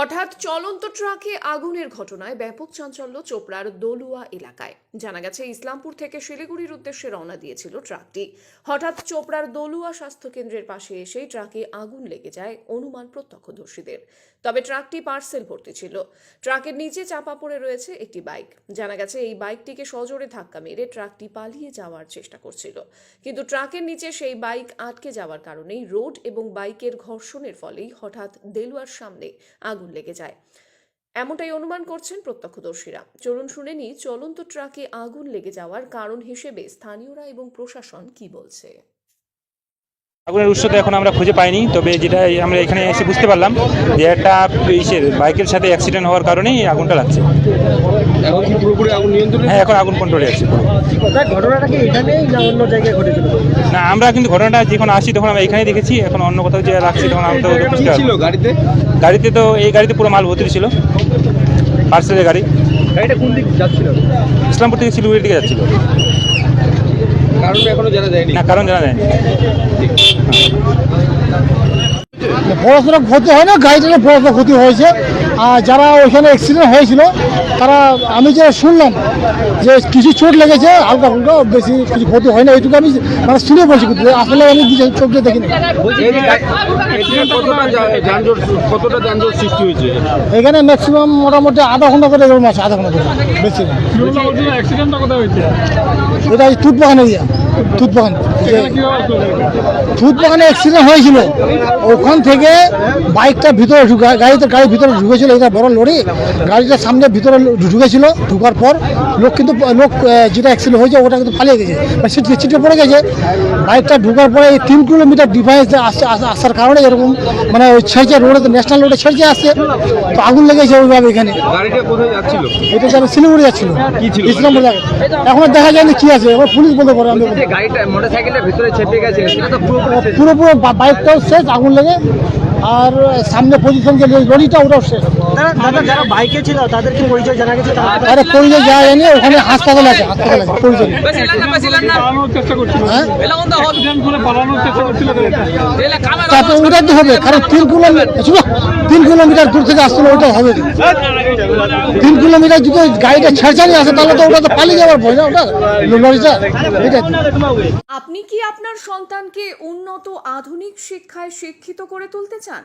হঠাৎ চলন্ত ট্রাকে আগুনের ঘটনায় ব্যাপক চাঞ্চল্য চোপড়ার দলুয়া এলাকায়। জানা গেছে, ইসলামপুর থেকে শিলিগুড়ির উদ্দেশ্যে রওনা দিয়েছিল ট্রাকটি। হঠাৎ চোপড়ার দলুয়া স্বাস্থ্য কেন্দ্রের পাশে এসেই ট্রাকে আগুন লেগে যায় অনুমান প্রত্যক্ষদর্শীদের। তবে ট্রাকটি পার্সেল ভর্তি ছিল। ট্রাকের নিচে চাপা পড়ে রয়েছে একটি বাইক। জানা গেছে, এই বাইকটিকে সজোরে ধাক্কা মেরে ট্রাকটি পালিয়ে যাওয়ার চেষ্টা করছিল। কিন্তু ট্রাকের নিচে সেই বাইক আটকে যাওয়ার কারণেই রোড এবং বাইকের ঘর্ষণের ফলেই হঠাৎ দেলুয়ার সামনে আগুন লেগে যায়। এমনটাই অনুমান করছেন প্রত্যক্ষদর্শীরা। চলুন শুনে নি চলন্ত ট্রাকে আগুন লেগে যাওয়ার কারণ হিসেবে স্থানীয়রা এবং প্রশাসন কি বলছে? আগুনের উৎস তো এখন আমরা খুঁজে পাইনি তবে যেটা আমরা এখানে এসে বুঝতে পারলাম যে একটা ইসের বাইকের সাথে অ্যাক্সিডেন্ট হওয়ার কারণেই আগুনটা লাগছে। এখন আগুন নিয়ন্ত্রণে হ্যাঁ এখন আগুন কন্ট্রোলে আছে। তার ঘটনাটা কি এখানেই না অন্য জায়গায় ঘটেছিল? না আমরা কিন্তু ঘটনাটা যখন আসি তখন আমরা এখানেই দেখেছি এখন অন্য কোথাও যে লাগছে তখন আমরা তো বুঝতে গাড়িতে? গাড়িতে তো এই গাড়িতে পুরো মাল ভর্তি ছিল পার্সেলের গাড়ি। গাড়িটা কোন দিক যাচ্ছিল? ইসলামপুর থেকে শিলিগুড়ির দিকে যাচ্ছিল। কারণটা এখনও জানা যায়নি। না কারণ জানা যায়নি। বড়সড় ক্ষতি হয় না গাড়িটার বড়সড় ক্ষতি হয়েছে। আর যারা ওইখানে অ্যাক্সিডেন্ট হয়েছিল তারা আমি যে শুনলাম যে কিছু চোট লেগেছে হালকা হালকা বেশি কিছু ক্ষতি হয় না এইটুকু আমি মানে শুনে বলছি আসলে আমি চোখ দিয়ে দেখিনি। এখানে ম্যাক্সিমাম মোটামুটি আধা ঘণ্টা করে এরকম আছে আধা ঘণ্টা করে বেশি। এটা তুত বাগানে গিয়া তুত বাগান তুত বাগানে অ্যাক্সিডেন্ট হয়েছিল। ওখান থেকে বাইকটা ভিতরে ঢুকা গাড়িতে গাড়ির ভিতরে ঢুকেছিল এটা বড় লরি। গাড়িটা সামনে ভিতরে ঢুকেছিল ঢুকার পর লোক কিন্তু লোক যেটা অ্যাক্সিডেন্ট হয়েছে ওটা কিন্তু পালিয়ে গেছে। ছিটকে পড়ে গেছে। বাইকটা ঢুকার পরে এই তিন কিলোমিটার ডিভাইস আসার কারণে এরকম মানে ওই ছেড়ছে রোডে ন্যাশনাল রোডে ছেড়ছে আসছে। তো আগুন লেগেছে ওইভাবে এখানে। এটা যাবে শিলিগুড়ি যাচ্ছিল। ইসলামপুর এখন দেখা যায়নি কি আছে। এবার পুলিশ বলতে পারে আমি গাড়িটা মোটরসাইকেলের ভিতরে চেপে গেছে সেটা তো পুরোপুরি বাইকটাও শেষ আগুন লেগে আর সামনে পজিশন যে লরিটা ওটাও শেষ। দাদা যারা বাইকে ছিল তাদের কি পরিচয় জানা গেছে? তারা আরে পরিচয় যাওয়া যায়নি ওখানে হাসপাতাল আছে হাসপাতাল আছে পরিচয় হ্যাঁ? তারপর ওটা তো হবে কারণ তিন কিলোমিটার তিন কিলোমিটার দূর থেকে আসছিল ওটা হবে। তিন কিলোমিটার যদি গাড়িটা ছেড়ছাড়ি আসে তাহলে তো ওটা তো পালিয়ে যাওয়ার ভয় না ওটা লরিটা আপনি কি আপনার সন্তানকে উন্নত আধুনিক শিক্ষায় শিক্ষিত করে তুলতে চান 칭찬